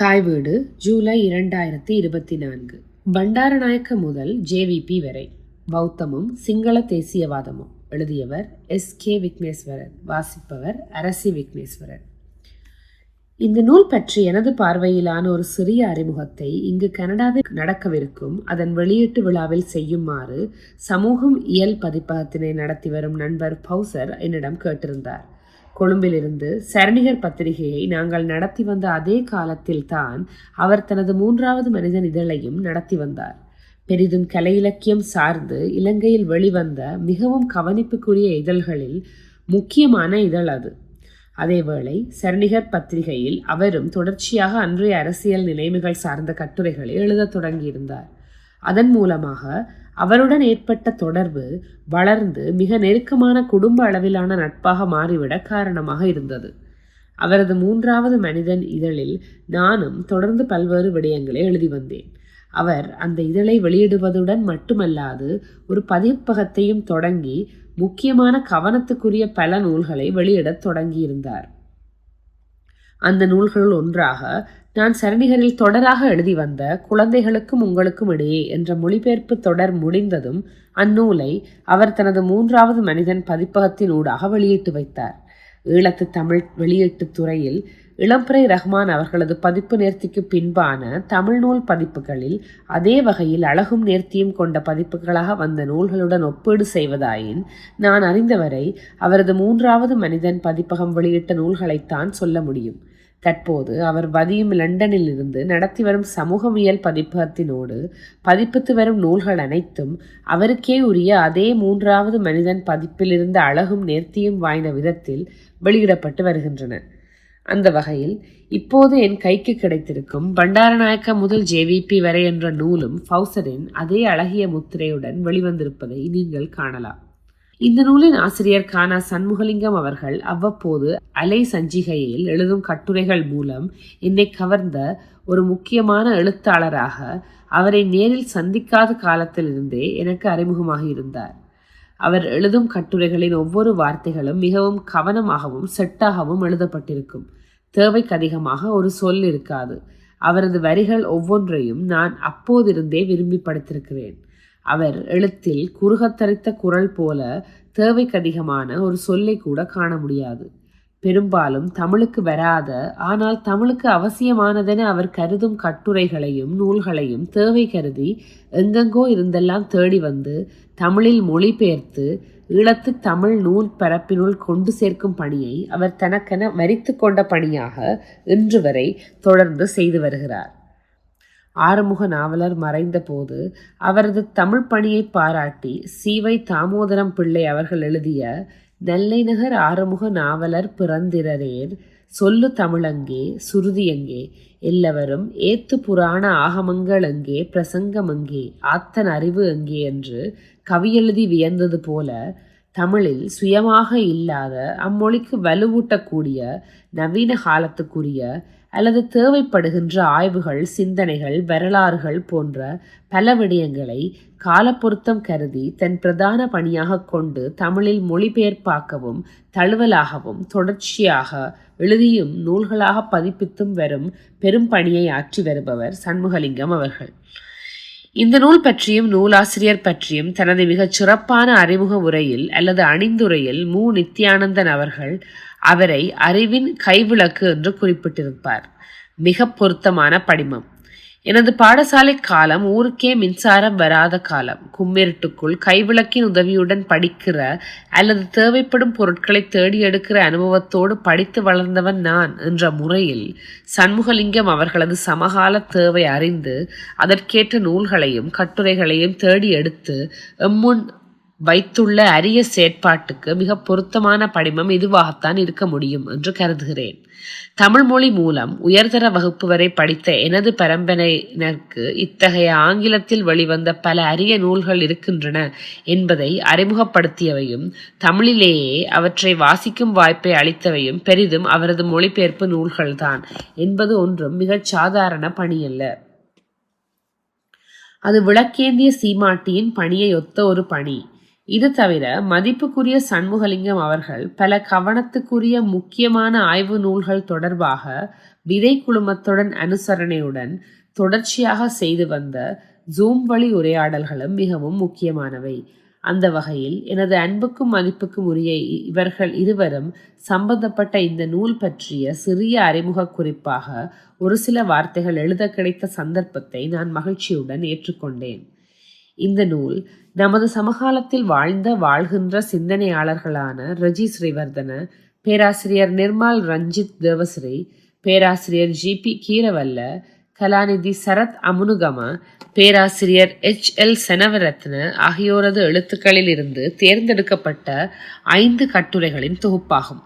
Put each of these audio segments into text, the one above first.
தாய் வீடு ஜூலை இரண்டாயிரத்தி இருபத்தி நான்கு. பண்டாரநாயக்க முதல் ஜேவிபி வரை. பௌத்தமும் சிங்கள தேசியவாதமும். எழுதியவர் எஸ் கே விக்னேஸ்வரன் வாசிப்பவர் அரசி விக்னேஸ்வரன் இந்த நூல் பற்றி எனது பார்வையிலான ஒரு சிறிய அறிமுகத்தை இங்கு கனடாவில் நடக்கவிருக்கும் அதன் வெளியீட்டு விழாவில் செய்யுமாறு சமூகம் இயல் பதிப்பகத்தினை நடத்தி வரும் நண்பர் பௌசர் என்னிடம் கேட்டிருந்தார். கொழும்பிலிருந்து சரணிகர் பத்திரிகையை நாங்கள் நடத்தி வந்த அதே காலத்தில் தான் அவர் தனது மூன்றாவது மனிதன் இதழையும் நடத்தி வந்தார். பெரிதும் கலை இலக்கியம் சார்ந்து இலங்கையில் வெளிவந்த மிகவும் கவனிப்புக்குரிய இதழ்களில் முக்கியமான இதழ் அது. அதேவேளை சரணிகர் பத்திரிகையில் அவரும் தொடர்ச்சியாக அன்றைய அரசியல் நிலைமைகள் சார்ந்த கட்டுரைகளை எழுதத் தொடங்கியிருந்தார். அதன் மூலமாக அவருடன் ஏற்பட்ட தொடர்பு வளர்ந்து மிக நெருக்கமான குடும்ப அளவிலான நட்பாக மாறிவிட காரணமாக இருந்தது. அவரது மூன்றாவது மனிதன் இதழில் நானும் தொடர்ந்து பல்வேறு விடயங்களை எழுதி வந்தேன். அவர் அந்த இதழை வெளியிடுவதுடன் மட்டுமல்லாது ஒரு பதிப்பகத்தையும் தொடங்கி முக்கியமான கவனத்துக்குரிய பல நூல்களை வெளியிடத் தொடங்கியிருந்தார். அந்த நூல்களுள் ஒன்றாக நான் சரணிகரில் தொடராக எழுதி வந்த குழந்தைகளுக்கும் உங்களுக்கும் இடையே என்ற மொழிபெயர்ப்பு தொடர் முடிந்ததும் அந்நூலை அவர் தனது மூன்றாவது மனிதன் பதிப்பகத்தின் ஊடாக வெளியிட்டு வைத்தார். ஈழத்து தமிழ் வெளியீட்டுத் துறையில் இளம்பிறை ரஹ்மான் அவர்களது பதிப்பு நேர்த்திக்கு பின்பான தமிழ் நூல் பதிப்புகளில் அதே வகையில் அழகும் நேர்த்தியும் கொண்ட பதிப்புகளாக வந்த நூல்களுடன் ஒப்பீடு செய்வதாயின் நான் அறிந்தவரை அவரது மூன்றாவது மனிதன் பதிப்பகம் வெளியிட்ட நூல்களைத்தான் சொல்ல முடியும். தற்போது அவர் வதியும் லண்டனில் இருந்து நடத்தி வரும் சமூகவியல் பதிப்பகத்தினோடு பதிப்பித்து வரும் நூல்கள் அனைத்தும் அவருக்கே உரிய அதே மூன்றாவது மனிதன் பதிப்பிலிருந்த அழகும் நேர்த்தியும் வாய்ந்த விதத்தில் வெளியிடப்பட்டு வருகின்றன. அந்த வகையில் இப்போது என் கைக்கு கிடைத்திருக்கும் பண்டாரநாயக்க முதல் ஜேவிபி வரை என்ற நூலும் ஃபவுசரின் அதே அழகிய முத்திரையுடன் வெளிவந்திருப்பதை நீங்கள் காணலாம். இந்த நூலின் ஆசிரியர் கானா சண்முகலிங்கம் அவர்கள் அவ்வப்போது அலை சஞ்சிகையில் எழுதும் கட்டுரைகள் மூலம் என்னை கவர்ந்த ஒரு முக்கியமான எழுத்தாளராக அவரை நேரில் சந்திக்காத காலத்திலிருந்தே எனக்கு அறிமுகமாக இருந்தார். அவர் எழுதும் கட்டுரைகளின் ஒவ்வொரு வார்த்தைகளும் மிகவும் கவனமாகவும் செட்டாகவும் எழுதப்பட்டிருக்கும். தேவைக்கு அதிகமாக ஒரு சொல் இருக்காது. அவரது வரிகள் ஒவ்வொன்றையும் நான் அப்போதிருந்தே விரும்பி படுத்திருக்கிறேன். அவர் எழுத்தில் குறுகத்தரித்த குரல் போல தேவைக்கதிகமான ஒரு சொல்லை கூட காண முடியாது. பெரும்பாலும் தமிழுக்கு வராத ஆனால் தமிழுக்கு அவசியமானதென அவர் கருதும் கட்டுரைகளையும் நூல்களையும் தேவை கருதி எங்கெங்கோ இருந்தெல்லாம் தேடி வந்து தமிழில் மொழிபெயர்த்து ஈழத்து தமிழ் நூல் பரப்பினுள் கொண்டு சேர்க்கும் பணியை அவர் தனக்கென மறித்து கொண்ட பணியாக இன்று வரை தொடர்ந்து செய்து வருகிறார். ஆறுமுக நாவலர் மறைந்த போது அவரது தமிழ் பணியை பாராட்டி சீவை தாமோதரம் பிள்ளை அவர்கள் எழுதிய நெல்லை நகர் ஆறுமுக நாவலர் பிறந்திரரேர் சொல்லு தமிழங்கே சுருதியங்கே எல்லாவரும் ஏத்து புராண ஆகமங்கள் அங்கே பிரசங்கம் அங்கே ஆத்தன் அறிவு எங்கே என்று கவியெழுதி வியந்தது போல தமிழில் சுயமாக இல்லாத அம்மொழிக்கு வலுவூட்டக்கூடிய நவீன காலத்துக்குரிய அல்லது தேவைப்படுகின்ற ஆய்வுகள் சிந்தனைகள் வரலாறுகள் போன்ற பல விடயங்களை காலப்பொருத்தம் கருதி தன் பிரதான பணியாக கொண்டு தமிழில் மொழிபெயர்ப்பாக்கவும் தழுவலாகவும் தொடர்ச்சியாக எழுதியும் நூல்களாக பதிப்பித்தும் வரும் பெரும் பணியை ஆற்றி வருபவர் சண்முகலிங்கம் அவர்கள். இந்த நூல் பற்றியும் நூலாசிரியர் பற்றியும் தனது மிகச் சிறப்பான அறிமுக உரையில் அல்லது அணிந்துரையில் மு. நித்யானந்தன் அவர்கள் அவரை அறிவின் கைவிளக்கு என்று குறிப்பிட்டிருப்பார். மிக பொருத்தமான படிமம். எனது பாடசாலை காலம் ஊருக்கே மின்சாரம் வராத காலம். கும்மிருட்டுக்குள் கைவிளக்கின் உதவியுடன் படிக்கிற அல்லது தேவைப்படும் பொருட்களை தேடி எடுக்கிற அனுபவத்தோடு படித்து வளர்ந்தவன் நான் என்ற முறையில் சண்முகலிங்கம் அவர்களது சமகால தேவை அறிந்து அதற்கேற்ற நூல்களையும் கட்டுரைகளையும் தேடி எடுத்து எம்முன் வைத்துள்ள அரிய செயற்பாட்டுக்கு மிக பொருத்தமான படிமம் இதுவாகத்தான் இருக்க முடியும் என்று கருதுகிறேன். தமிழ் மொழி மூலம் உயர்தர வகுப்பு வரை படித்த எனது பரம்பரையினருக்கு இத்தகைய ஆங்கிலத்தில் வெளிவந்த பல அரிய நூல்கள் இருக்கின்றன என்பதை அறிமுகப்படுத்தியவையும் தமிழிலேயே அவற்றை வாசிக்கும் வாய்ப்பை அளித்தவையும் பெரிதும் அவரது மொழிபெயர்ப்பு நூல்கள்தான் என்பது ஒன்றும் மிகச் சாதாரண பணியல்ல. அது விளக்கேந்திய சீமாட்டியின் பணியை ஒத்த ஒரு பணி. இது தவிர மதிப்புக்குரிய சண்முகலிங்கம் அவர்கள் பல கவனத்துக்குரிய முக்கியமான ஆய்வு நூல்கள் தொடர்பாக விதை குழுமத்துடன் அனுசரணையுடன் தொடர்ச்சியாக செய்து வந்த ஜூம் வழி உரையாடல்களும் மிகவும் முக்கியமானவை. அந்த வகையில் எனது அன்புக்கும் மதிப்புக்கும் உரிய இவர்கள் இருவரும் சம்பந்தப்பட்ட இந்த நூல் பற்றிய சிறிய அறிமுக குறிப்பாக ஒரு சில வார்த்தைகள் எழுத கிடைத்த சந்தர்ப்பத்தை நான் மகிழ்ச்சியுடன் ஏற்றுக்கொண்டேன். இந்த நூல் நமது சமகாலத்தில் வாழ்ந்த வாழ்கின்ற சிந்தனையாளர்களான ரஜி ஸ்ரீவர்தன பேராசிரியர் நிர்மால் ரஞ்சித் தேவஸ்ரீ பேராசிரியர் ஜி பி கீரவல்ல கலாநிதி சரத் அமுனுகம பேராசிரியர் எச் எல் செனவரத்ன ஆகியோரது எழுத்துக்களில் இருந்து தேர்ந்தெடுக்கப்பட்ட ஐந்து கட்டுரைகளின் தொகுப்பாகும்.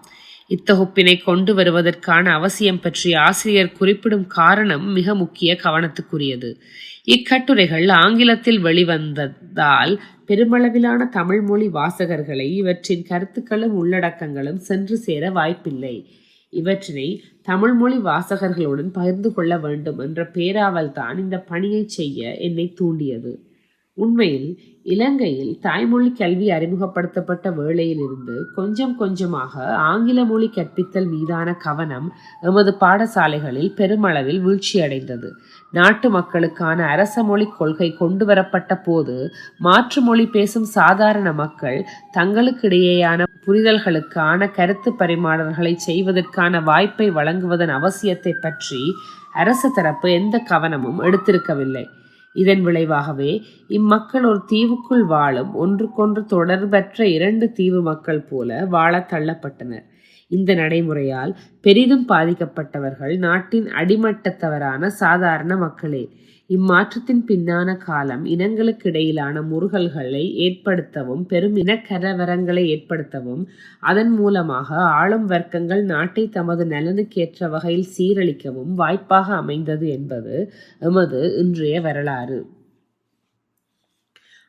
இத்தொகுப்பினை கொண்டு வருவதற்கான அவசியம் பற்றி ஆசிரியர் குறிப்பிடும் காரணம் மிக முக்கிய கவனத்துக்குரியது. இக்கட்டுரைகள் ஆங்கிலத்தில் வெளிவந்ததால் பெருமளவிலான தமிழ் மொழி வாசகர்களை இவற்றின் கருத்துக்களும் உள்ளடக்கங்களும் சென்று சேர வாய்ப்பில்லை. இவற்றினை தமிழ் மொழி வாசகர்களுடன் பகிர்ந்து கொள்ள வேண்டும் என்ற பேராவல் தான் இந்த பணியை செய்ய என்னை தூண்டியது. உண்மையில் இலங்கையில் தாய்மொழி கல்வி அறிமுகப்படுத்தப்பட்ட வேளையிலிருந்து கொஞ்சம் கொஞ்சமாக ஆங்கில மொழி கற்பித்தல் மீதான கவனம் எமது பாடசாலைகளில் பெருமளவில் வீழ்ச்சியடைந்தது. நாட்டு மக்களுக்கான அரச மொழி கொள்கை கொண்டு வரப்பட்ட போது மாற்று மொழி பேசும் சாதாரண மக்கள் தங்களுக்கிடையேயான புரிதல்களுக்கான கருத்து பரிமாறல்களை செய்வதற்கான வாய்ப்பை வழங்குவதன் அவசியத்தை பற்றி அரசு தரப்பு எந்த கவனமும் எடுத்திருக்கவில்லை. இதன் விளைவாகவே இம்மக்கள் ஒரு தீவுக்குள் வாழும் ஒன்றுக்கொன்று தொடர்பற்ற இரண்டு தீவு மக்கள் போல வாழத் தள்ளப்பட்டனர். இந்த நடைமுறையால் பெரிதும் பாதிக்கப்பட்டவர்கள் நாட்டின் அடிமட்டத்தவரான சாதாரண மக்களே. இம்மாற்றத்தின் பின்னான காலம் இனங்களுக்கு இடையிலான முருகல்களை ஏற்படுத்தவும் பெரும் இனக்கலவரங்களை ஏற்படுத்தவும் அதன் மூலமாக ஆளும் வர்க்கங்கள் நாட்டை தமது நலனுக்கேற்ற வகையில் சீரழிக்கவும் வாய்ப்பாக அமைந்தது என்பது எமது இன்றைய வரலாறு.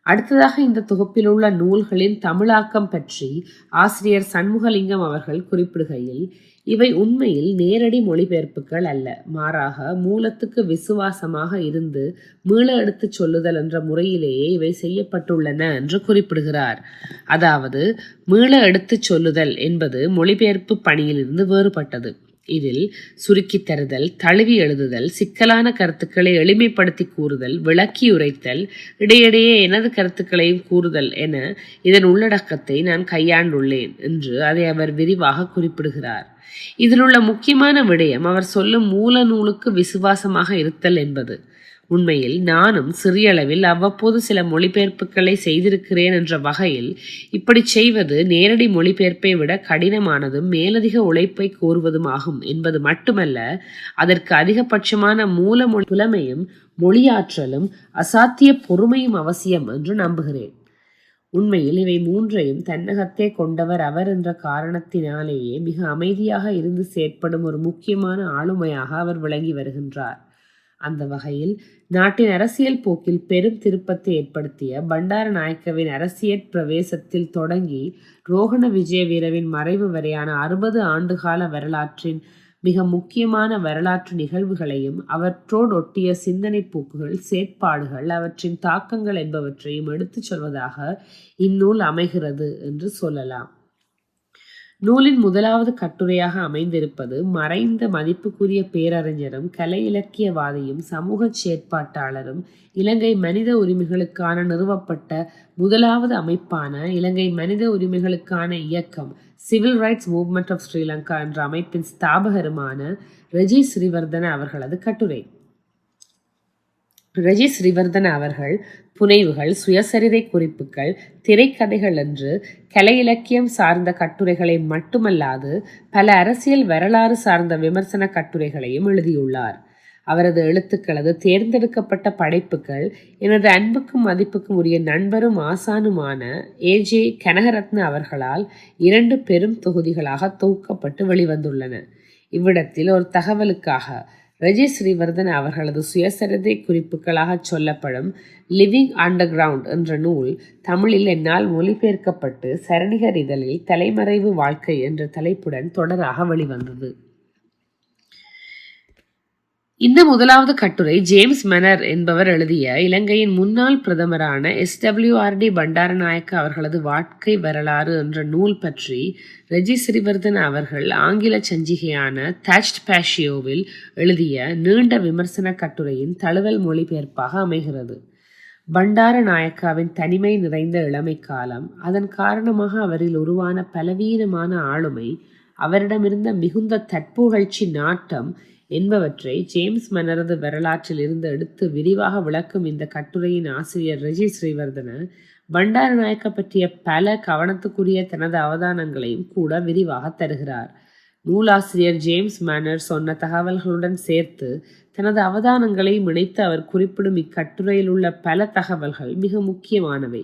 அடுத்ததாக இந்த தொகுப்பில் உள்ள நூல்களின் தமிழாக்கம் பற்றி ஆசிரியர் சண்முகலிங்கம் அவர்கள் குறிப்பிடுகையில் இவை உண்மையில் நேரடி மொழிபெயர்ப்புகள் அல்ல. மாறாக மூலத்துக்கு விசுவாசமாக இருந்து மீள எடுத்துச் சொல்லுதல் என்ற முறையிலேயே இவை செய்யப்பட்டுள்ளன என்று குறிப்பிடுகிறார். அதாவது மீள எடுத்துச் சொல்லுதல் என்பது மொழிபெயர்ப்பு பணியிலிருந்து வேறுபட்டது. இதில் சுருக்கி தருதல் தழுவி எழுதுதல் சிக்கலான கருத்துக்களை எளிமைப்படுத்தி கூறுதல் விளக்கி உரைத்தல் இடையிடையே எனது கருத்துக்களையும் கூறுதல் என இதன் உள்ளடக்கத்தை நான் கையாண்டுள்ளேன் என்று அதை அவர் விரிவாக குறிப்பிடுகிறார். இதிலுள்ள முக்கியமான விடயம் அவர் சொல்லும் மூல நூலுக்கு விசுவாசமாக இருத்தல் என்பது. உண்மையில் நானும் சிறியளவில் அவ்வப்போது சில மொழிபெயர்ப்புகளை செய்திருக்கிறேன் என்ற வகையில் இப்படி செய்வது நேரடி மொழிபெயர்ப்பை விட கடினமானதும் மேலதிக உழைப்பை கோருவதும் ஆகும் என்பது மட்டுமல்ல அதற்கு அதிகபட்சமான மூல மொழி புலமையும் மொழியாற்றலும் அசாத்திய பொறுமையும் அவசியம் என்று நம்புகிறேன். உண்மையில் இவை மூன்றையும் தன்னகத்தே கொண்டவர் அவர் என்ற காரணத்தினாலேயே மிக அமைதியாக இருந்து செயற்படும் ஒரு முக்கியமான ஆளுமையாக அவர் விளங்கி வருகின்றார். அந்த வகையில் நாட்டின் அரசியல் போக்கில் பெரும் திருப்பத்தை ஏற்படுத்திய பண்டார நாயக்கவின் அரசியல் பிரவேசத்தில் தொடங்கி ரோகண விஜய வீரவின் மறைவு வரையான அறுபது ஆண்டுகால வரலாற்றின் மிக முக்கியமான வரலாற்று நிகழ்வுகளையும் அவற்றோடு ஒட்டிய சிந்தனை போக்குகள் செயற்பாடுகள் அவற்றின் தாக்கங்கள் என்பவற்றையும் எடுத்துச் சொல்வதாக இந்நூல் அமைகிறது என்று சொல்லலாம். நூலின் முதலாவது கட்டுரையாக அமைந்திருப்பது மறைந்த மதிப்புக்குரிய பேரறிஞரும் கலை இலக்கியவாதியும் சமூக செயற்பாட்டாளரும் இலங்கை மனித உரிமைகளுக்கான நிறுவப்பட்ட முதலாவது அமைப்பான இலங்கை மனித உரிமைகளுக்கான இயக்கம் civil rights movement of Sri Lanka என்ற அமைப்பின் ஸ்தாபகருமான ரஜி ஸ்ரீவர்தன அவர்களது கட்டுரை. ரஜி ஸ்ரீவர்தன அவர்கள் புனைவுகள் சுயசரிதை குறிப்புகள் திரைக்கதைகள் என்று கலை இலக்கியம் சார்ந்த கட்டுரைகளை மட்டுமல்லாது பல அரசியல் வரலாறு சார்ந்த விமர்சன கட்டுரைகளையும் எழுதியுள்ளார். அவரது எழுத்துக்களது தேர்ந்தெடுக்கப்பட்ட படைப்புகள் எனது அன்புக்கும் மதிப்புக்கும் உரிய நண்பரும் ஆசானுமான ஏஜே கனகரத்ன அவர்களால் இரண்டு பெரும் தொகுதிகளாக தொகுக்கப்பட்டு வெளிவந்துள்ளன. இவ்விடத்தில் ஒரு தகவலுக்காக ரஜி ஸ்ரீவர்தன் அவர்களது சுயசரிதை குறிப்புகளாக சொல்லப்படும் லிவிங் அண்டர் கிரவுண்ட் என்ற நூல் தமிழில் என்னால் மொழிபெயர்க்கப்பட்டு சரணிகர் இதழில் தலைமறைவு வாழ்க்கை என்ற தலைப்புடன் தொடராக வெளிவந்தது. இந்த முதலாவது கட்டுரை ஜேம்ஸ் மெனர் என்பவர் எழுதிய இலங்கையின் முன்னாள் பிரதமரான எஸ் டபிள்யூஆர்டி பண்டாரநாயக்க அவர்களது வாழ்க்கை வரலாறு என்ற நூல் பற்றி ரெஜி ஸ்ரீவர்தன் அவர்கள் ஆங்கில சஞ்சிகையான தாச்ட் பேஷியோவில் எழுதிய நீண்ட விமர்சன கட்டுரையின் தழுவல் மொழிபெயர்ப்பாக அமைகிறது. பண்டார நாயக்காவின் தனிமை நிறைந்த இளமை காலம் அதன் காரணமாக அவரில் உருவான பலவீனமான ஆளுமை அவரிடமிருந்த மிகுந்த தற்புகழ்ச்சி நாட்டம் என்பவற்றை ஜேம்ஸ் மன்னரது வரலாற்றில் இருந்து எடுத்து விரிவாக விளக்கும் இந்த கட்டுரையின் ஆசிரியர் ரெஜி ஸ்ரீவர்தன பண்டார நாயக்க பற்றிய பல கவனத்துக்குரிய தனது அவதானங்களையும் கூட விரிவாக தருகிறார். நூலாசிரியர் ஜேம்ஸ் மேனர் சொன்ன தகவல்களுடன் சேர்த்து தனது அவதானங்களை இணைத்து அவர் குறிப்பிடும் இக்கட்டுரையில் உள்ள பல தகவல்கள் மிக முக்கியமானவை.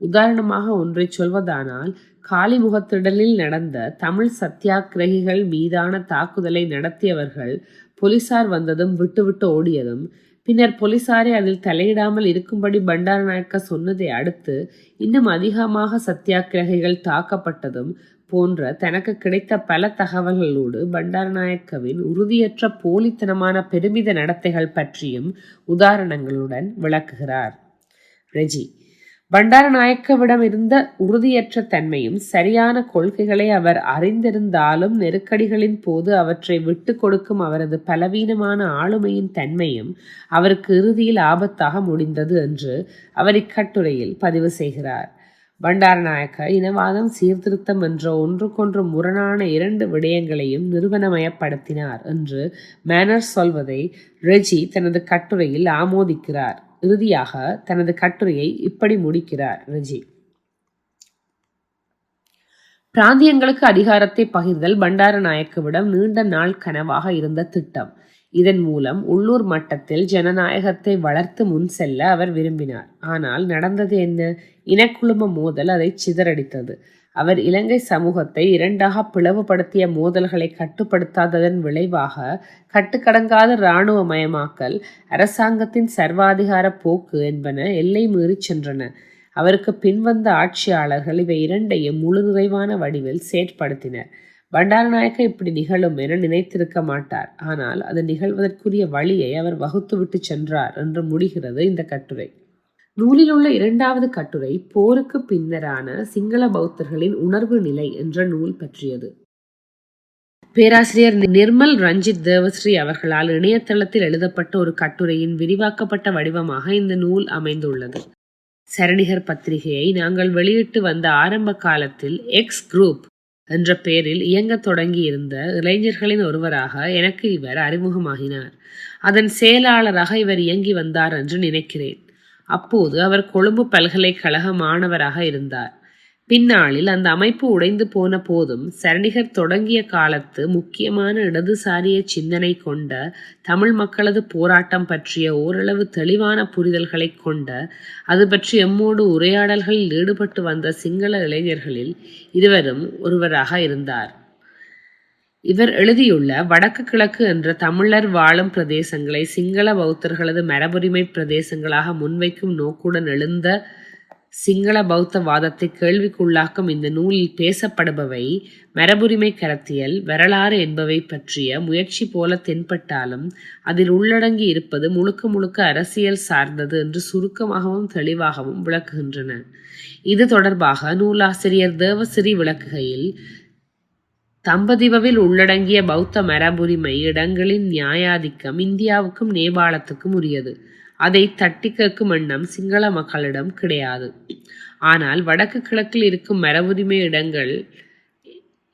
உதாரணமாக ஒன்றை சொல்வதானால் காலிமுகத்திடலில் நடந்த தமிழ் சத்தியாகிரகிகள் மீதான தாக்குதலை நடத்தியவர்கள் போலீசார் வந்ததும் விட்டுவிட்டு ஓடியதும் பின்னர் போலீசாரை அதில் தலையிடாமல் இருக்கும்படி பண்டாரநாயக்க சொன்னதை அடுத்து இன்னும் அதிகமாக சத்தியாகிரகிகள் தாக்கப்பட்டதும் போன்ற தனக்கு கிடைத்த பல தகவல்களோடு பண்டாரநாயக்கவின் உறுதியற்ற போலித்தனமான பெருமித நடத்தைகள் பற்றியும் உதாரணங்களுடன் விளக்குகிறார். ரெஜி. பண்டாரநாயக்கவிடம் இருந்த உறுதியற்ற தன்மையும் சரியான கொள்கைகளை அவர் அறிந்திருந்தாலும் நெருக்கடிகளின் போது அவற்றை விட்டு கொடுக்கும் அவரது பலவீனமான ஆளுமையின் தன்மையும் அவருக்கு இறுதியில் ஆபத்தாக முடிந்தது என்று அவர் இக்கட்டுரையில் பதிவு செய்கிறார். பண்டாரநாயக்க இனவாதம் சீர்திருத்தம் என்ற ஒன்றுக்கொன்று முரணான இரண்டு விடயங்களையும் நிறுவனமயப்படுத்தினார் என்று மேனர் சொல்வதை ரெஜி தனது கட்டுரையில் ஆமோதிக்கிறார். இறுதியாக தனது கட்டுரையை இப்படி முடிக்கிறார் ரிஜி. பிராந்தியங்களுக்கு அதிகாரத்தை பகிர்தல் பண்டாரநாயக்கவிடம் நீண்ட நாள் கனவாக இருந்த திட்டம். இதன் மூலம் உள்ளூர் மட்டத்தில் ஜனநாயகத்தை வளர்த்து முன் செல்ல அவர் விரும்பினார். ஆனால் நடந்தது என்ன? இனக்குழும மோதல் அதை சிதறடித்தது. அவர் இலங்கை சமூகத்தை இரண்டாக பிளவுபடுத்திய மோதல்களை கட்டுப்படுத்தாததன் விளைவாக கட்டுக்கடங்காத இராணுவமயமாக்கல் அரசாங்கத்தின் சர்வாதிகார போக்கு என்பன எல்லை மீறிச் சென்றன. அவருக்கு பின்வந்த ஆட்சியாளர்கள் இவை இரண்டையும் முழு நிறைவான வடிவில் செயற்படுத்தினர். பண்டாரநாயக்க இப்படி நிகழும் என நினைத்திருக்க மாட்டார். ஆனால் அது நிகழ்வதற்குரிய வழியை அவர் வகுத்துவிட்டு சென்றார் என்று முடிகிறது இந்த கட்டுரை. நூலில் உள்ள இரண்டாவது கட்டுரை போருக்கு பின்னரான சிங்கள பௌத்தர்களின் உணர்வு நிலை என்ற நூல் பற்றியது. பேராசிரியர் நிர்மல் ரஞ்சித் தேவஸ்ரீ அவர்களால் இணையதளத்தில் எழுதப்பட்ட ஒரு கட்டுரையின் விரிவாக்கப்பட்ட வடிவமாக இந்த நூல் அமைந்துள்ளது. சரணிகர் பத்திரிகையை நாங்கள் வெளியிட்டு வந்த ஆரம்ப காலத்தில் எக்ஸ் குரூப் என்ற பெயரில் இயங்கத் தொடங்கியிருந்த இளைஞர்களின் ஒருவராக எனக்கு இவர் அறிமுகமாகினார். அதன் செயலாளராக இவர் இயங்கி வந்தார் என்று நினைக்கிறேன். அப்போது அவர் கொழும்பு பல்கலைக்கழக மாணவராக இருந்தார். பின்னாளில் அந்த அமைப்பு உடைந்து போன போதும் சரணிகர் தொடங்கிய காலத்து முக்கியமான இடதுசாரிய சிந்தனை கொண்ட தமிழ் மக்களது போராட்டம் பற்றிய ஓரளவு தெளிவான புரிதல்களை கொண்ட அது பற்றி எம்மோடு உரையாடல்களில் ஈடுபட்டு வந்த சிங்கள இளைஞர்களில் இருவரும் ஒருவராக இருந்தார். இவர் எழுதியுள்ள வடக்கு கிழக்கு என்ற தமிழர் வாழும் பிரதேசங்களை சிங்கள பௌத்தர்களது மரபுரிமை பிரதேசங்களாக முன்வைக்கும் நோக்குடன் எழுந்த சிங்கள பௌத்த வாதத்தை கேள்விக்குள்ளாக்கும் இந்த நூலில் பேசப்படுபவை மரபுரிமை கருத்தியல் வரலாறு என்பவை பற்றிய முயற்சி போல தென்பட்டாலும் அதில் உள்ளடங்கி இருப்பது முழுக்க முழுக்க அரசியல் சார்ந்தது என்று சுருக்கமாகவும் தெளிவாகவும் விளக்குகின்றன. இது தொடர்பாக நூலாசிரியர் தேவசிறி விளக்குகையில் தம்பதிவவில் உள்ளடங்கிய பௌத்த மரபுரிமை இடங்களின் நியாயாதிக்கம் இந்தியாவுக்கும் நேபாளத்துக்கும் உரியது. அதை தட்டி கேட்கும் எண்ணம் சிங்கள மக்களிடம் கிடையாது. ஆனால் வடக்கு கிழக்கில் இருக்கும் மரபுரிமை இடங்கள்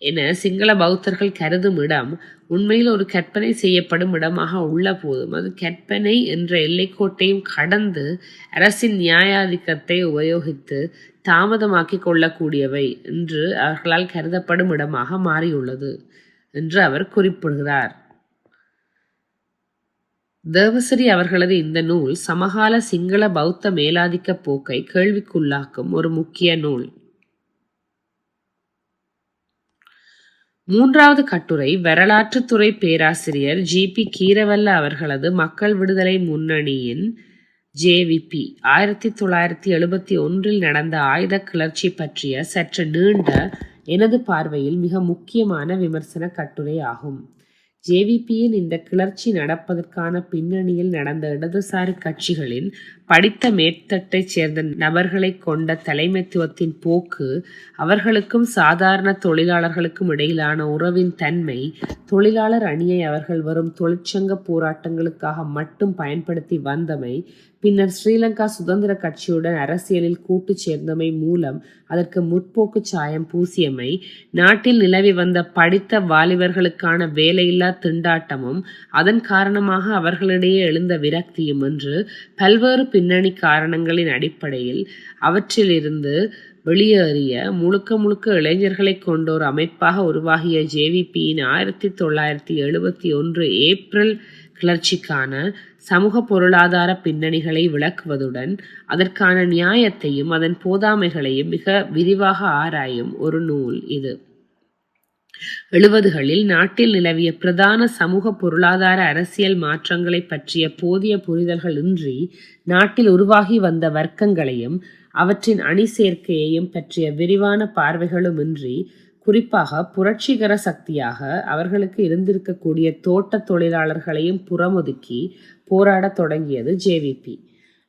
என சிங்கள பௌத்தர்கள் கருதும் இடம் உண்மையில் ஒரு கற்பனை செய்யப்படும் இடமாக உள்ள போதும். அது கற்பனை என்ற எல்லைக்கோட்டையும் கடந்து அரசின் நியாயாதிக்கத்தை உபயோகித்து தாமதமாக்கி கொள்ளக்கூடியவை என்று அவர்களால் கருதப்படும் இடமாக மாறியுள்ளது என்று அவர் குறிப்பிடுகிறார். தேவசரி அவர்களது இந்த நூல் சமகால சிங்கள பௌத்த மேலாதிக்க போக்கை கேள்விக்குள்ளாக்கும் ஒரு முக்கிய நூல். மூன்றாவது கட்டுரை வரலாற்றுத்துறை பேராசிரியர் ஜி. பி. கீரவல்ல அவர்களது மக்கள் விடுதலை முன்னணியின் ஜேவிபி ஆயிரத்தி தொள்ளாயிரத்தி எழுபத்தி ஒன்றில் நடந்த ஆயுத கிளர்ச்சி பற்றிய சற்று நீண்ட எனது பார்வையில் மிக முக்கியமான விமர்சன கட்டுரை ஆகும் ஜேவிபியின் இந்த கிளர்ச்சி நடப்பதற்கான பின்னணியில் நடந்த இடதுசாரி கட்சிகளின் படித்த மேற்தட்டைச் சேர்ந்த நபர்களை கொண்ட தலைமைத்துவத்தின் போக்கு அவர்களுக்கும் சாதாரண தொழிலாளர்களுக்கும் இடையிலான உறவின் தன்மை தொழிலாளர் அணியை அவர்கள் வரும் தொழிற்சங்க போராட்டங்களுக்காக மட்டும் பயன்படுத்தி வந்தமை பின்னர் ஸ்ரீலங்கா சுதந்திர கட்சியுடன் அரசியலில் கூட்டு சேர்ந்தமை மூலம் அதற்கு முற்போக்கு சாயம் பூசியமை நாட்டில் நிலவி வந்த படித்த வாலிபர்களுக்கான வேலையில்லா திண்டாட்டமும் அதன் காரணமாக அவர்களிடையே எழுந்த விரக்தியும் என்று பல்வேறு பின்னணி காரணங்களின் அடிப்படையில் அவற்றிலிருந்து வெளியேறிய முழுக்க முழுக்க இளைஞர்களை கொண்ட ஒரு அமைப்பாக உருவாகிய ஜேவிபியின் ஆயிரத்தி தொள்ளாயிரத்தி எழுபத்தி ஒன்று ஏப்ரல் கிளர்ச்சிக்கான சமூக பொருளாதார பின்னணிகளை விளக்குவதுடன் அதற்கான நியாயத்தையும் அதன் போதாமைகளையும் மிக விரிவாக ஆராயும் ஒரு நூல் இது. எழுபதுகளில் நாட்டில் நிலவிய பிரதான சமூக பொருளாதார அரசியல் மாற்றங்களை பற்றிய போதிய புரிதல்கள் இன்றி நாட்டில் உருவாகி வந்த வர்க்கங்களையும் அவற்றின் அணி சேர்க்கையையும் பற்றிய விரிவான பார்வைகளுமின்றி குறிப்பாக புரட்சிகர சக்தியாக அவர்களுக்கு இருந்திருக்கக்கூடிய தோட்ட தொழிலாளர்களையும் புறமுதுக்கி போராடத் தொடங்கியது ஜேவிபி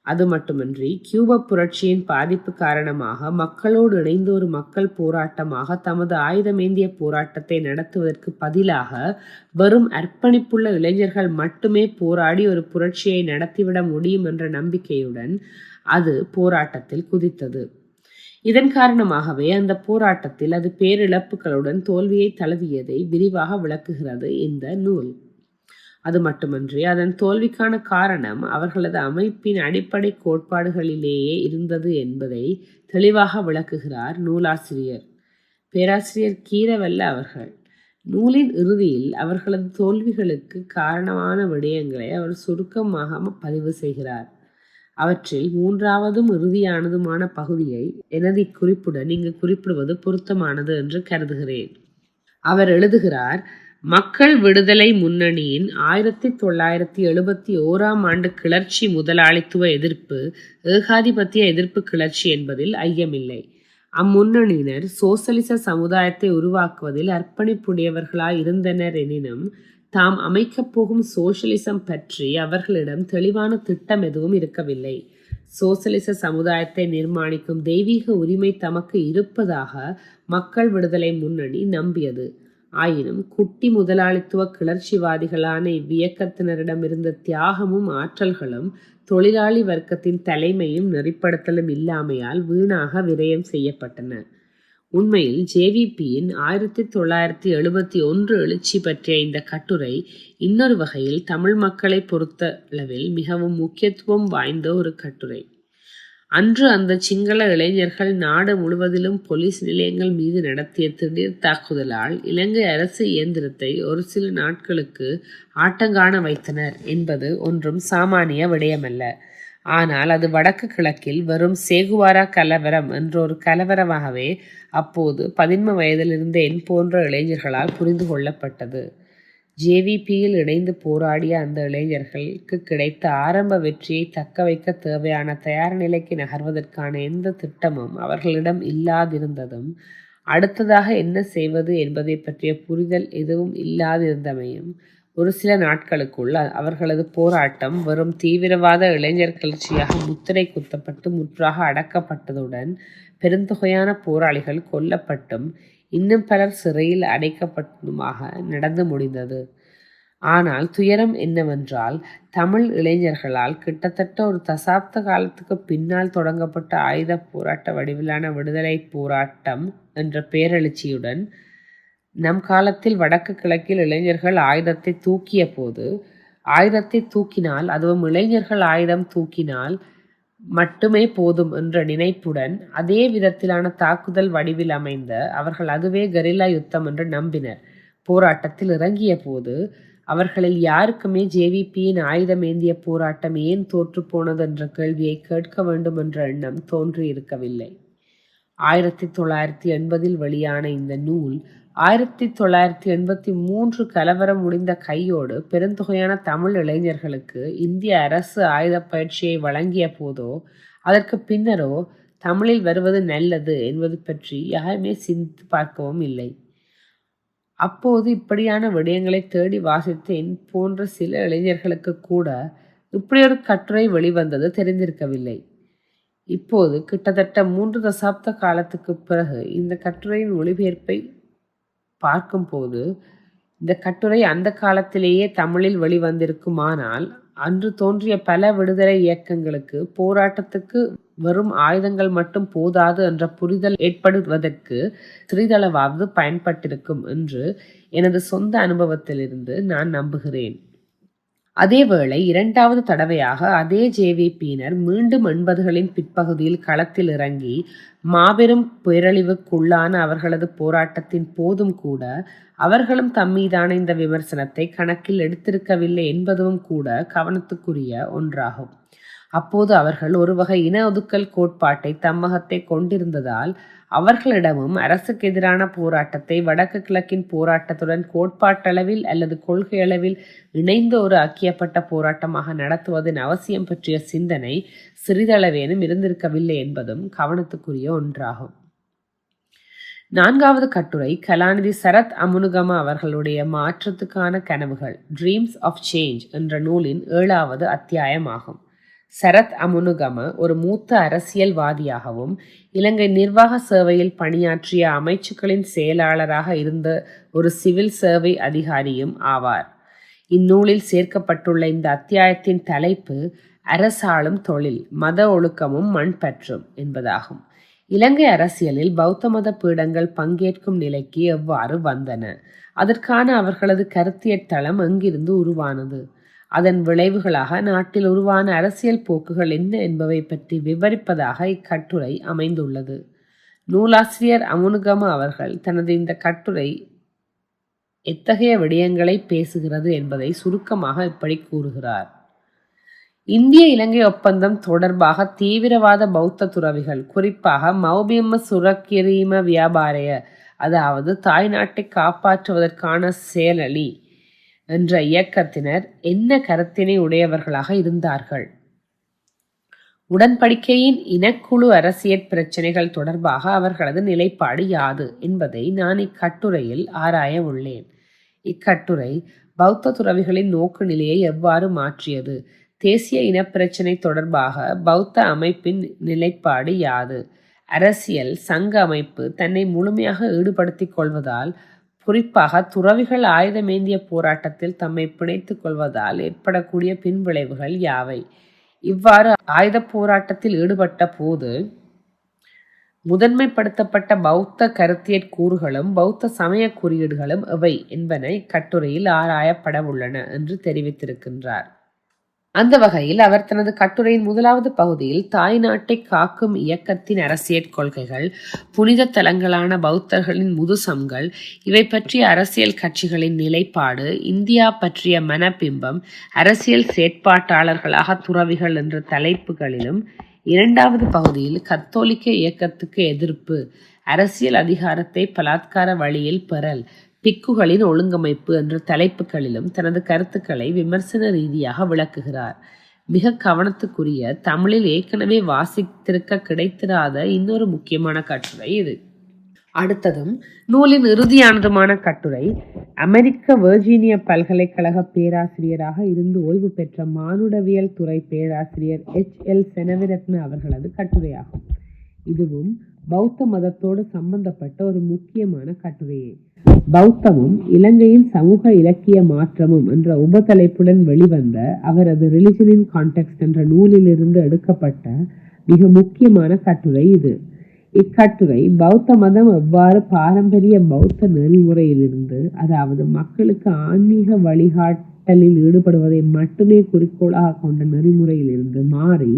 அது மட்டுமின்றி கியூப புரட்சியின் பாதிப்பு காரணமாக மக்களோடு இணைந்து ஒரு மக்கள் போராட்டமாக தமது ஆயுதமேந்திய போராட்டத்தை நடத்துவதற்கு பதிலாக வெறும் அர்ப்பணிப்புள்ள இளைஞர்கள் மட்டுமே போராடி ஒரு புரட்சியை நடத்திவிட முடியும் என்ற நம்பிக்கையுடன் அது போராட்டத்தில் குதித்தது. இதன் காரணமாகவே அந்த போராட்டத்தில் அது பேரிழப்புகளுடன் தோல்வியை தழுவியதை விரிவாக விளக்குகிறது இந்த நூல். அது மட்டுமன்றி அதன் தோல்விக்கான காரணம் அவர்களது அமைப்பின் அடிப்படை கோட்பாடுகளிலேயே இருந்தது என்பதை தெளிவாக விளக்குகிறார் நூலாசிரியர். பேராசிரியர் கீரவல்ல அவர்கள். நூலின் இறுதியில் அவர்களது தோல்விகளுக்கு காரணமான விடயங்களை அவர் சுருக்கமாக பதிவு செய்கிறார். அவற்றில் மூன்றாவதும் இறுதியானதுமான பகுதியை எனது குறிப்புடன் இங்கு குறிப்பிடுவது பொருத்தமானது என்று கருதுகிறேன். அவர் எழுதுகிறார் மக்கள் விடுதலை முன்னணியின் ஆயிரத்தி தொள்ளாயிரத்தி எழுபத்தி ஓராம் ஆண்டு கிளர்ச்சி முதலாளித்துவ எதிர்ப்பு ஏகாதிபத்திய எதிர்ப்பு கிளர்ச்சி என்பதில் ஐயமில்லை. அம்முன்னணியினர் சோசலிச சமுதாயத்தை உருவாக்குவதில் அர்ப்பணிப்புடையவர்களாய் இருந்தனர் எனினும் தாம் அமைக்கப் போகும் சோஷலிசம் பற்றி அவர்களிடம் தெளிவான திட்டம் எதுவும் இருக்கவில்லை. சோசலிச சமுதாயத்தை நிர்மாணிக்கும் தெய்வீக உரிமை தமக்கு இருப்பதாக மக்கள் விடுதலை முன்னணி நம்பியது. ஆயினும் குட்டி முதலாளித்துவ கிளர்ச்சிவாதிகளான இவ்வியக்கத்தினரிடம் இருந்த தியாகமும் ஆற்றல்களும் தொழிலாளி வர்க்கத்தின் தலைமையும் நெறிப்படுத்தலும் இல்லாமையால் வீணாக விரயம் செய்யப்பட்டன. உண்மையில் ஜேவிபியின் ஆயிரத்தி தொள்ளாயிரத்தி எழுபத்தி ஒன்று எழுச்சி பற்றிய இந்த கட்டுரை இன்னொரு வகையில் தமிழ் மக்களை பொறுத்த அளவில் மிகவும் முக்கியத்துவம் வாய்ந்த ஒரு கட்டுரை. அன்று அந்த சிங்கள இளைஞர்கள் நாடு முழுவதிலும் போலீஸ் நிலையங்கள் மீது நடத்திய திடீர் தாக்குதலால் இலங்கை அரசு இயந்திரத்தை ஒரு சில நாட்களுக்கு ஆட்டங்காண வைத்தனர் என்பது ஒன்றும் சாமானிய விடயமல்ல. ஆனால் அது வடக்கு கிழக்கில் வெறும் சேகுவாரா கலவரம் என்ற ஒரு கலவரமாகவே அப்போது பதின்ம வயதிலிருந்தேன் போன்ற இளைஞர்களால் புரிந்து கொள்ளப்பட்டது. ஜேவிபியில் இணைந்து போராடிய அந்த இளைஞர்களுக்கு கிடைத்த ஆரம்ப வெற்றியை தக்க வைக்க தேவையான தயார் நிலைக்கு நகர்வதற்கான எந்த திட்டமும் அவர்களிடம் இல்லாதிருந்ததும் அடுத்ததாக என்ன செய்வது என்பதை பற்றிய புரிதல் எதுவும் இல்லாதிருந்தமையும் ஒரு சில நாட்களுக்குள் அவர்களது போராட்டம் வெறும் தீவிரவாத இளைஞர் கிளர்ச்சியாக முத்திரை குத்தப்பட்டு முற்றாக அடக்கப்பட்டதுடன் பெருந்தொகையான போராளிகள் கொல்லப்பட்டும். இன்னும் பலர் சிறையில் அடைக்கப்பட்டதுமாக நடந்து முடிந்தது. ஆனால் துயரம் என்னவென்றால் தமிழ் இளைஞர்களால் கிட்டத்தட்ட ஒரு தசாப்த காலத்துக்கு பின்னால் தொடங்கப்பட்ட ஆயுத போராட்ட வடிவிலான விடுதலை போராட்டம் என்ற பேரெழுச்சியுடன் நம் காலத்தில் வடக்கு கிழக்கில் இளைஞர்கள் ஆயுதத்தை தூக்கிய போது ஆயுதத்தை தூக்கினால் அதுவும் இளைஞர்கள் ஆயுதம் தூக்கினால் மட்டுமே போதும் என்ற நினைப்புடன் அதே விதத்திலான தாக்குதல் வடிவில் அமைந்த அவர்கள் அதுவே கரில்லா யுத்தம் என்று நம்பினர். போராட்டத்தில் இறங்கிய போது அவர்களில் யாருக்குமே ஜேவிபியின் ஆயுதமேந்திய போராட்டம் ஏன் தோற்று போனது என்ற கேள்வியை கேட்க வேண்டும் என்ற எண்ணம் தோன்றியிருக்கவில்லை. ஆயிரத்தி தொள்ளாயிரத்தி எண்பதில் வெளியான இந்த நூல் ஆயிரத்தி தொள்ளாயிரத்தி எண்பத்தி மூன்று கலவரம் முடிந்த கையோடு பெருந்தொகையான தமிழ் இளைஞர்களுக்கு இந்திய அரசு ஆயுத பயிற்சியை வழங்கிய போதோ அதற்கு பின்னரோ தமிழில் வருவது நல்லது என்பது பற்றி யாருமே சிந்தித்து பார்க்கவும் இல்லை. அப்போது இப்படியான விடயங்களை தேடி வாசித்தேன். போன்ற சில இளைஞர்களுக்கு கூட இப்படி ஒரு கட்டுரை வெளிவந்தது தெரிந்திருக்கவில்லை. இப்போது கிட்டத்தட்ட மூன்று தசாப்த காலத்துக்கு பிறகு இந்த கட்டுரையின் ஒளிபெயர்ப்பை பார்க்கும்போது இந்த கட்டுரை அந்த காலத்திலேயே தமிழில் வெளிவந்திருக்குமானால் அன்று தோன்றிய பல விடுதலை இயக்கங்களுக்கு போராட்டத்துக்கு வெறும் ஆயுதங்கள் மட்டும் போதாது என்ற புரிதல் ஏற்படுவதற்கு சிறிதளவாவது பயன்பட்டிருக்கும் என்று எனது சொந்த அனுபவத்திலிருந்து நான் நம்புகிறேன். அதேவேளை இரண்டாவது தடவையாக அதே ஜேவிபியினர் மீண்டும் எண்பதுகளின் பிற்பகுதியில் களத்தில் இறங்கி மாபெரும் பேரழிவுக்குள்ளான அவர்களது போராட்டத்தின் போதும் கூட அவர்களும் தம்மீதான இந்த விமர்சனத்தை கணக்கில் எடுத்திருக்கவில்லை என்பதும் கூட கவனத்துக்குரிய ஒன்றாகும். அப்போது அவர்கள் ஒரு வகை இன ஒதுக்கல் கோட்பாட்டை தம்மகத்தை கொண்டிருந்ததால் அவர்களிடமும் அரசுக்கு எதிரான போராட்டத்தை வடக்கு கிழக்கின் போராட்டத்துடன் கோட்பாட்டளவில் அல்லது கொள்கையளவில் இணைந்த ஒரு அக்கியப்பட்ட போராட்டமாக நடத்துவதன் அவசியம் பற்றிய சிந்தனை சிறிதளவேனும் இருந்திருக்கவில்லை என்பதும் கவனத்துக்குரிய ஒன்றாகும். நான்காவது கட்டுரை கலாநிதி சரத் அமுனுகமா அவர்களுடைய மாற்றத்துக்கான கனவுகள் ட்ரீம்ஸ் ஆஃப் சேஞ்ச் என்ற நூலின் ஏழாவது அத்தியாயமாகும். சரத் அமுனுகம ஒரு மூத்த அரசியல்வாதியாகவும் இலங்கை நிர்வாக சேவையில் பணியாற்றிய அமைச்சுக்களின் செயலாளராக இருந்த ஒரு சிவில் சேவை அதிகாரியும் ஆவார். இந்நூலில் சேர்க்கப்பட்டுள்ள இந்த அத்தியாயத்தின் தலைப்பு அரசாளும் தொழில் மத ஒழுக்கமும் மண்பற்றும் என்பதாகும். இலங்கை அரசியலில் பௌத்த மத பீடங்கள் பங்கேற்கும் நிலைக்கு எவ்வாறு வந்தன? அதற்கான அவர்களது கருத்தியற் தளம் எங்கிருந்து உருவானது? அதன் விளைவுகளாக நாட்டில் உருவான அரசியல் போக்குகள் என்ன என்பவை பற்றி விவரிப்பதாக இக்கட்டுரை அமைந்துள்ளது. நூலாசிரியர் அமுனுகம அவர்கள் தனது இந்த கட்டுரை எத்தகைய விடயங்களை பேசுகிறது என்பதை சுருக்கமாக இப்படி கூறுகிறார். இந்திய இலங்கை ஒப்பந்தம் தொடர்பாக தீவிரவாத பௌத்த துறவிகள் குறிப்பாக மௌபியம்ம சுரக்கிரீம வியாபாரிய அதாவது தாய்நாட்டை காப்பாற்றுவதற்கான செயலளி என்ற இயக்கத்தினர் என்ன கருத்தினை உடையவர்களாக இருந்தார்கள்? உடன்படிக்கையின் இனக்குழு அரசியல் பிரச்சனைகள் தொடர்பாக அவர்களது நிலைப்பாடு யாது என்பதை நான் இக்கட்டுரையில் ஆராய உள்ளேன். இக்கட்டுரை பௌத்த துறவிகளின் நோக்கு நிலையை எவ்வாறு மாற்றியது? தேசிய இனப்பிரச்சினை தொடர்பாக பௌத்த அமைப்பின் நிலைப்பாடு யாது? அரசியல் சங்க அமைப்பு தன்னை முழுமையாக ஈடுபடுத்திக் கொள்வதால் குறிப்பாக துறவிகள் ஆயுதமேந்திய போராட்டத்தில் தம்மை பிணைத்துக் கொள்வதால் ஏற்படக்கூடிய பின்விளைவுகள் யாவை? இவ்வாறு ஆயுத போராட்டத்தில் ஈடுபட்ட போது முதன்மைப்படுத்தப்பட்ட பௌத்த கருத்தியற் கூறுகளும் பௌத்த சமய குறியீடுகளும் எவை என்பன இக்கட்டுரையில் ஆராயப்பட உள்ளன என்று தெரிவித்திருக்கின்றார். அந்த வகையில் அவர் தனது கட்டுரையின் முதலாவது பகுதியில் தாய் நாட்டை காக்கும் இயக்கத்தின் அரசியல் கொள்கைகள் புனித தலங்களான பௌத்தர்களின் முதுசம்கள் இவை பற்றிய அரசியல் கட்சிகளின் நிலைப்பாடு இந்தியா பற்றிய மனப்பிம்பம் அரசியல் செயற்பாட்டாளர்களாக துறவிகள் என்ற தலைப்புகளிலும் இரண்டாவது பகுதியில் கத்தோலிக்க இயக்கத்துக்கு எதிர்ப்பு அரசியல் அதிகாரத்தை பலாத்கார வழியில் பெறல் பிக்குகளின் ஒழுங்கமைப்பு என்ற தலைப்புகளிலும் தனது கருத்துக்களை விமர்சன ரீதியாக விளக்குகிறார். மிக கவனத்துக்குரிய தமிழில் ஏற்கனவே வாசித்திருக்க கிடைத்திராத இன்னொரு முக்கியமான கட்டுரை இது. அடுத்ததும் நூலின் இறுதியானதுமான கட்டுரை அமெரிக்க வெர்ஜீனிய பல்கலைக்கழக பேராசிரியராக இருந்து ஓய்வு பெற்ற மானுடவியல் துறை பேராசிரியர் எச் எல் செனவிரத்ன அவர்களது கட்டுரையாகும். இதுவும் பௌத்த மதத்தோடு சம்பந்தப்பட்ட ஒரு முக்கியமான கட்டுரையே. பௌத்தமும் இலங்கையின் சமூக இலக்கிய மாற்றமும் என்ற உபதலைப்புடன் வெளிவந்த அவரது ரிலிஜனின் கான்டெக்ட் என்ற நூலிலிருந்து எடுக்கப்பட்ட மிக முக்கியமான கட்டுரை இது. இக்கட்டுரை பௌத்த மதம் எவ்வாறு பாரம்பரிய பௌத்த நெறிமுறையிலிருந்து அதாவது மக்களுக்கு ஆன்மீக வழிகாட்டலில் ஈடுபடுவதை மட்டுமே குறிக்கோளாக கொண்ட நெறிமுறையிலிருந்து மாறி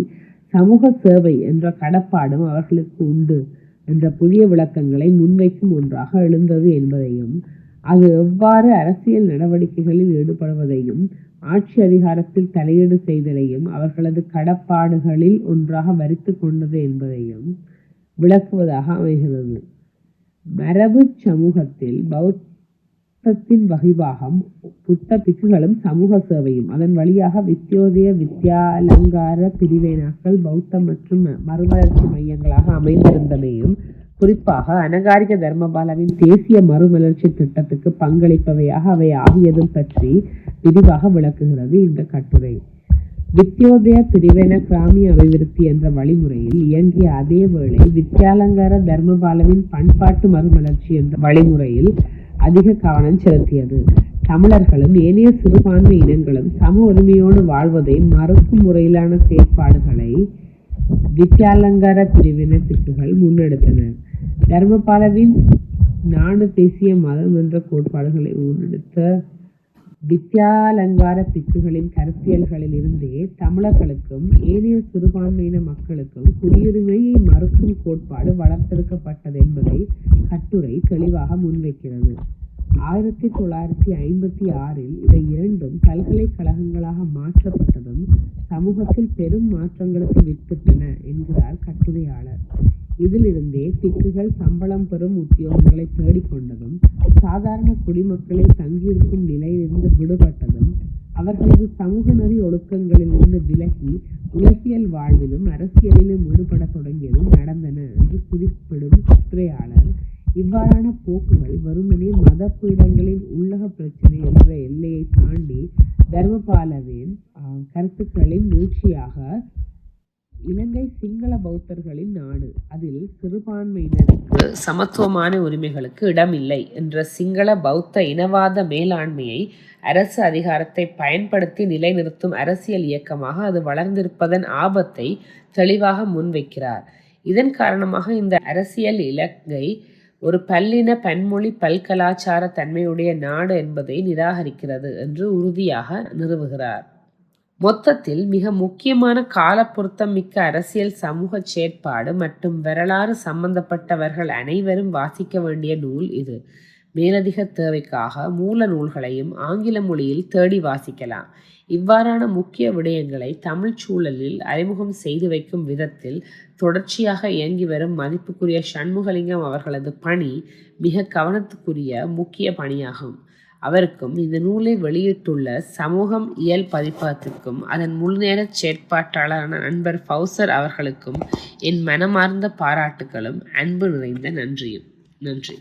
சமூக சேவை என்ற கடப்பாடும் அவர்களுக்கு உண்டு என்ற புதிய விளக்கங்களை முன்வைக்கும் ஒன்றாக எழுந்தது என்பதையும் அது எவ்வாறு அரசியல் நடவடிக்கைகளில் ஈடுபடுவதையும் ஆட்சி அதிகாரத்தில் தலையீடு செய்தலையும் அவர்களது கடப்பாடுகளில் ஒன்றாக வரித்து கொண்டது என்பதையும் விளக்குவதாக அமைகிறது. மரபு சமூகத்தில் சட்டத்தின் வகிவாகம் புத்த பிக்குகளும் சமூக சேவையும். அதன் வழியாக வித்தியோதய வித்யாலங்கார பிரிவினாக்கள் பௌத்த மற்றும் மறுமலர்ச்சி மையங்களாக அமைந்திருந்தமையும் குறிப்பாக அனகாரிக தர்மபாலவின் தேசிய மறுமலர்ச்சி திட்டத்துக்கு பங்களிப்பவையாக அவை ஆகியதும் பற்றி விரிவாக விளக்குகிறது இந்த கட்டுரை. வித்யோதய பிரிவின கிராமிய அபிவிருத்தி என்ற வழிமுறையில் இயங்கிய அதே வேளை வித்யாலங்கார தர்மபாலவின் பண்பாட்டு மறுமலர்ச்சி என்ற வழிமுறையில் அதிக கவனம் செலுத்தியது. தமிழர்களும் ஏனைய சிறுபான்மை இனங்களும் சம உரிமையோடு வாழ்வதை மறுக்கும் முறையிலான செயற்பாடுகளை வித்யாலங்கார பிரிவின திட்டுகள் முன்னெடுத்தனர் தர்மபாலவின் நாடு தேசிய மதம் என்ற கோட்பாடுகளை முன்னெடுத்த வித்யாலங்கார பிக்குகளின் கருத்தியல்களில் இருந்தே தமிழர்களுக்கும் ஏனைய சிறுபான்மையின மக்களுக்கும் குடியுரிமையை மறுக்கும் கோட்பாடு வளர்த்தெடுக்கப்பட்டது என்பதை கட்டுரை தெளிவாக முன்வைக்கிறது. ஆயிரத்தி தொள்ளாயிரத்தி ஐம்பத்தி ஆறில் இவை இரண்டும் பல்கலைக்கழகங்களாக மாற்றப்பட்டதும் சமூகத்தில் பெரும் மாற்றங்களுக்கு வித்திட்டன என்கிறார் கட்டுரையாளர். இதிலிருந்தே சிக்குகள் சம்பளம் பெறும் உத்தியோகங்களை தேடிக்கொண்டதும் சாதாரண குடிமக்களை தங்கியிருக்கும் நிலையிலிருந்து விடுபட்டதும் அவர்களது சமூக நெறி ஒழுக்கங்களிலிருந்து விலகி உலகியல் வாழ்விலும் அரசியலிலும் ஈடுபட தொடங்கியதும் நடந்தன என்று குறிப்பிடும் சுற்றையாளர் இவ்வாறான போக்குகள் வெறுமனே மத பீடங்களின் உள்ளக பிரச்சனை என்ற எல்லையை தாண்டி தர்மபாலவின் ஆஹ், கருத்துக்களின் நீட்சியாக இலங்கை சிங்கள பௌத்தர்களின் நாடு. அதில் சிறுபான்மையினருக்கு சமத்துவமான உரிமைகளுக்கு இடமில்லை என்ற சிங்கள பௌத்த இனவாத மேலாண்மையை அரசு அதிகாரத்தை பயன்படுத்தி நிலைநிறுத்தும் அரசியல் இயக்கமாக அது வளர்ந்திருப்பதன் ஆபத்தை தெளிவாக முன்வைக்கிறார். இதன் காரணமாக இந்த அரசியல் இலங்கை ஒரு பல்லின பன்மொழி பல்கலாச்சார தன்மையுடைய நாடு என்பதை நிராகரிக்கிறது என்று உறுதியாக நிறுவுகிறார். மொத்தத்தில் மிக முக்கியமான காலப்பொருத்தம் மிக்க அரசியல் சமூக செயற்பாடு மற்றும் வரலாறு சம்பந்தப்பட்டவர்கள் அனைவரும் வாசிக்க வேண்டிய நூல் இது. மேலதிக தேவைக்காக மூல நூல்களையும் ஆங்கில மொழியில் தேடி வாசிக்கலாம். இவ்வாறான முக்கிய விடயங்களை தமிழ் சூழலில் அறிமுகம் செய்து வைக்கும் விதத்தில் தொடர்ச்சியாக இயங்கி வரும் மதிப்புக்குரிய சண்முகலிங்கம் அவர்களது பணி மிக கவனத்துக்குரிய முக்கிய பணியாகும். அவருக்கும் இந்த நூலை வெளியிட்டுள்ள சமூகம் இயல் பதிப்பகத்திற்கும் அதன் முழுநேர செயற்பாட்டாளரான நண்பர் ஃபவுசர் அவர்களுக்கும் என் மனமார்ந்த பாராட்டுகளும் அன்பு நிறைந்த நன்றியும். நன்றி.